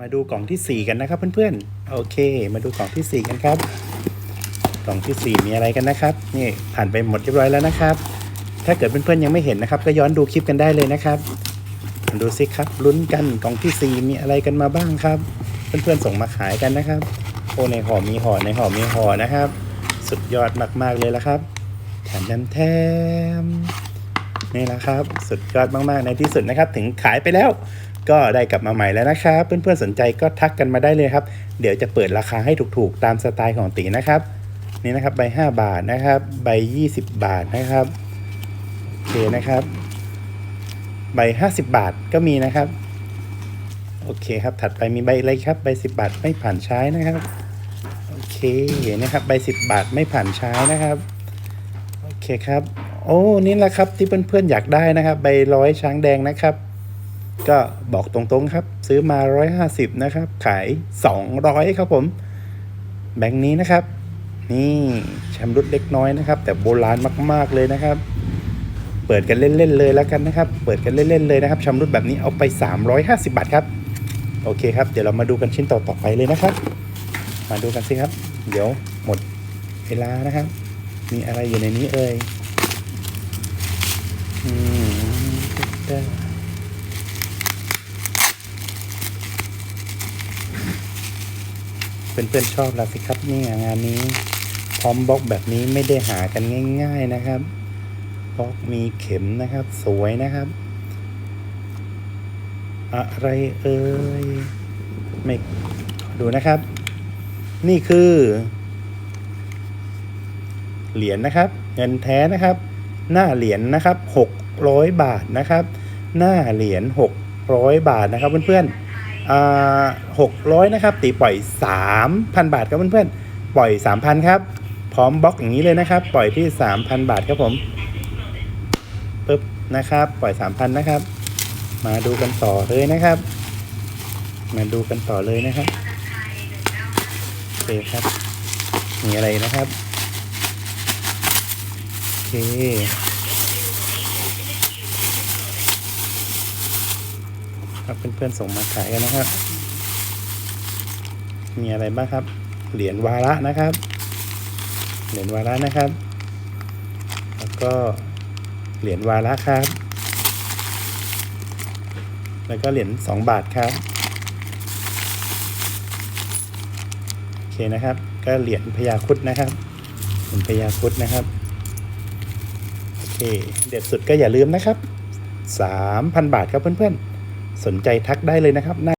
มาดูกล่องที่ 4 กันนะครับเพื่อนๆ โอเค มาดูกล่องทีสี่4 กันครับ กล่องทีสี่ 4 มีอะไรกันนะครับ นี่ผ่านไปหมดเรียบร้อยแล้วนะครับ ถ้าเกิดเพื่อนๆยังไม่เห็นนะครับ ก็ย้อนดูคลิปกันได้เลยนะครับ ดูสิครับลุ้นกันกล่องทีสี่ 4 มีอะไรกันมาบ้างครับ เพื่อนๆส่งมาขายกันนะครับ โอ้ในห่อมีห่อในห่อมีห่อนะครับ สุดยอดมากๆเลยละครับแถมแถมนี่แหละครับ สุดยอดมากๆในที่สุดนะครับ ถึงขายไปแล้ว ก็ได้กลับมาใหม่แล้วนะครับ เพื่อนๆสนใจก็ทักกันมาได้เลยครับ เดี๋ยวจะเปิดราคาให้ถูกๆ ตามสไตล์ของตีนะครับ นี่นะครับใบ 5 บาทนะครับ ใบ 20 บาทนะครับโอเคนะครับ ใบ 50 บาทก็มีนะครับ โอเคครับ ถัดไปมีใบอะไรครับ ใบ 10 บาทไม่ผ่านใช้นะครับ โอเคนะครับ ใบ 10 บาทไม่ผ่านใช้นะครับ โอเคครับ โอ้ นี่แหละครับที่เพื่อนๆอยากได้นะครับ ใบร้อยช้างแดงนะครับ ก็บอกตรงๆครับ ซื้อมา 150 นะครับ ขาย 200 ครับผม แบงค์นี้นะครับ นี่ชำรุดเล็กน้อยนะครับ แต่โบราณมากๆเลยนะครับ เปิดกันเล่นๆเลยแล้วกันนะครับ เปิดกันเล่นๆเลยนะครับชำรุดแบบนี้เอาไป 350 บาทครับ โอเคครับ เดี๋ยวเรามาดูกันชิ้นต่อๆไปเลยนะครับ มาดูกันสิครับ เดี๋ยวหมดเวลานะครับ มีอะไรอยู่ในนี้เอ่ยอืมได้ เพื่อนๆชอบแล้วสิครับนี่งานนี้ พร้อมบล็อกแบบนี้ไม่ได้หากันง่าย ๆนะครับบล็อกมีเข็มนะครับ สวยนะครับ อะไรเอ่ยไม่ดูนะครับ นี่คือ เหรียญนะครับ เงินแท้นะครับ หน้าเหรียญนะครับ600บาทนะครับ หน้าเหรียญ600บาทนะครับเพื่อนๆ อ่า600นะครับ ตีปล่อย 3,000 บาทครับเพื่อนๆ ปล่อย 3,000 ครับ พร้อมบล็อกอย่างนี้เลยนะครับ ปล่อยที่ 3,000 บาทครับผมปึ๊บนะครับ ปล่อย 3,000 นะครับ มาดูกันต่อเลยนะครับ มาดูกันต่อเลยนะครับโอเคครับ มีอะไรนะครับโอเค ครับเพื่อนๆส่งมาขายกันนะครับ มีอะไรบ้างครับ เหรียญวาระนะครับ เหรียญวาระนะครับ แล้วก็เหรียญวาระครับ แล้วก็เหรียญสองบาทครับโอเคนะครับ ก็เหรียญพญาคุดนะครับเหรียญพญาคุดนะครับโอเคเด็ดสุดก็อย่าลืมนะครับ 3,000 บาทครับเพื่อนๆ สนใจทักได้เลยนะครับ